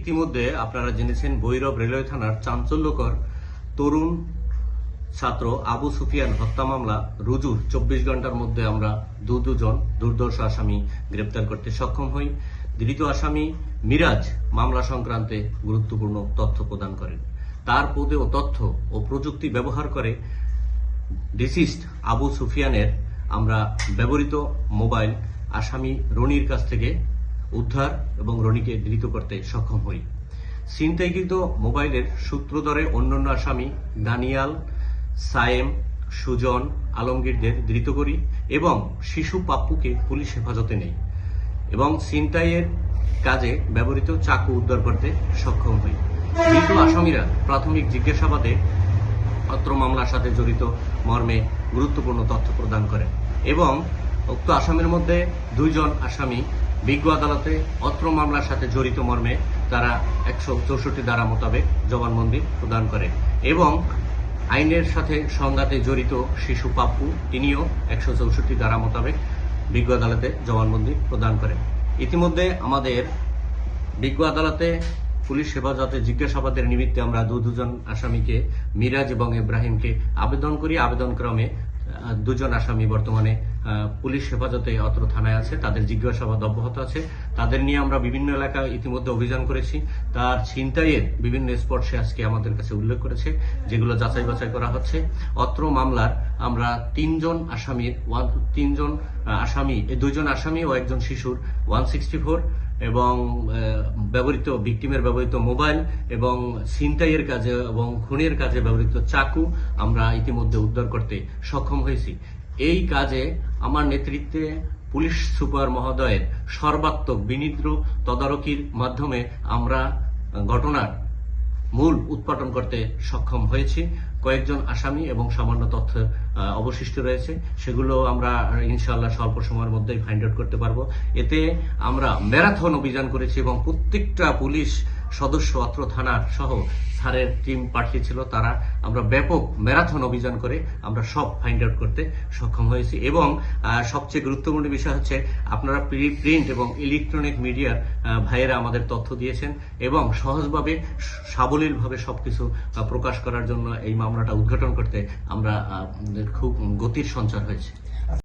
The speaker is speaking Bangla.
ইতিমধ্যে আপনারা জেনেছেন ভৈরব রেলওয়ে থানার চাঞ্চল্যকর তরুণ ছাত্র আবু সুফিয়ান হত্যা মামলা। রুজুর চব্বিশ ঘণ্টার মধ্যে আমরা দু দুজন দুর্দর্শ আসামি গ্রেপ্তার করতে সক্ষম হই। ধৃত আসামি মিরাজ মামলা সংক্রান্তে গুরুত্বপূর্ণ তথ্য প্রদান করেন। তার পদে ও তথ্য ও প্রযুক্তি ব্যবহার করে ডিসিস্ট আবু সুফিয়ানের আমরা ব্যবহৃত মোবাইল আসামি রনির কাছ থেকে উদ্ধার এবং রনিকে ধৃত করতে সক্ষম হই। ছিনতাইকৃত মোবাইলের সূত্রধরে অন্যান্য আসামি দানিয়াল, সায়েম, সুজন, আলমগীরদের ধৃত করি এবং শিশু পাপ্পুকে পুলিশ হেফাজতে নেই এবং ছিনতাইয়ের কাজে ব্যবহৃত চাকু উদ্ধার করতে সক্ষম হই। ধৃত আসামিরা প্রাথমিক জিজ্ঞাসাবাদে অত্র মামলার সাথে জড়িত মর্মে গুরুত্বপূর্ণ তথ্য প্রদান করেন এবং উক্ত আসামির মধ্যে দুইজন আসামি বিজ্ঞ আদালতে অত্র মামলার সাথে জড়িত মর্মে তারা একশো চৌষট্টি ধারা মোতাবেক জবানবন্দি প্রদান করে এবং আইনের সাথে সংঘাতে জড়িত শিশু পাপ্পু তিনিও একশো চৌষট্টি ধারা মোতাবেক বিজ্ঞ আদালতে জবানবন্দি প্রদান করেন। ইতিমধ্যে আমাদের বিজ্ঞ আদালতে পুলিশ হেফাজতে জিজ্ঞাসাবাদের নিমিত্তে আমরা দু দুজন আসামিকে মিরাজ এবং ইব্রাহিমকে আবেদন করি। আবেদন ক্রমে আহ, দুজন আসামি বর্তমানে পুলিশ হেফাজতে অত্র থানায় আছে, তাদের জিজ্ঞাসাবাদ অব্যাহত আছে। তাদের নিয়ে আমরা বিভিন্ন এলাকায় ইতিমধ্যে অভিযান করেছি। তার ছিনতাইয়ের বিভিন্ন স্পট সে আজকে আমাদের কাছে উল্লেখ করেছে, যেগুলো যাচাই বাছাই করা হচ্ছে। অত্র মামলার আমরা তিনজন আসামির তিনজন আসামি এই দুইজন আসামি ও একজন শিশুর ওয়ান সিক্সটি ফোর এবং ব্যবহৃত ভিকটিমের ব্যবহৃত মোবাইল এবং ছিনতাইয়ের কাজে এবং খুনের কাজে ব্যবহৃত চাকু আমরা ইতিমধ্যে উদ্ধার করতে সক্ষম হয়েছি। এই কাজে আমার নেতৃত্বে পুলিশ সুপার মহোদয়ের সর্বাত্মক বিনিদ্র তদারকির মাধ্যমে আমরা ঘটনার মূল উৎপাদন করতে সক্ষম হয়েছি। কয়েকজন আসামি এবং সামান্য তথ্য অবশিষ্ট রয়েছে। সেগুলো আমরা ইনশাল্লাহ স্বল্প সময়ের মধ্যেই ফাইন্ড আউট করতে পারব। এতে আমরা ম্যারাথন অভিযান করেছি এবং প্রত্যেকটা পুলিশ সদস্য অত্র থানার সহ স্যারের টিম পাঠিয়েছিল তারা। আমরা ব্যাপক ম্যারাথন অভিযান করে আমরা সব ফাইন্ড আউট করতে সক্ষম হয়েছি এবং সবচেয়ে গুরুত্বপূর্ণ বিষয় হচ্ছে আপনারা প্রিন্ট এবং ইলেকট্রনিক মিডিয়ার ভাইয়েরা আমাদের তথ্য দিয়েছেন এবং সহজভাবে সাবলীলভাবে সবকিছু আহ, প্রকাশ করার জন্য এই মামলাটা উদ্ঘাটন করতে আমরা খুব গতির সঞ্চার হয়েছে।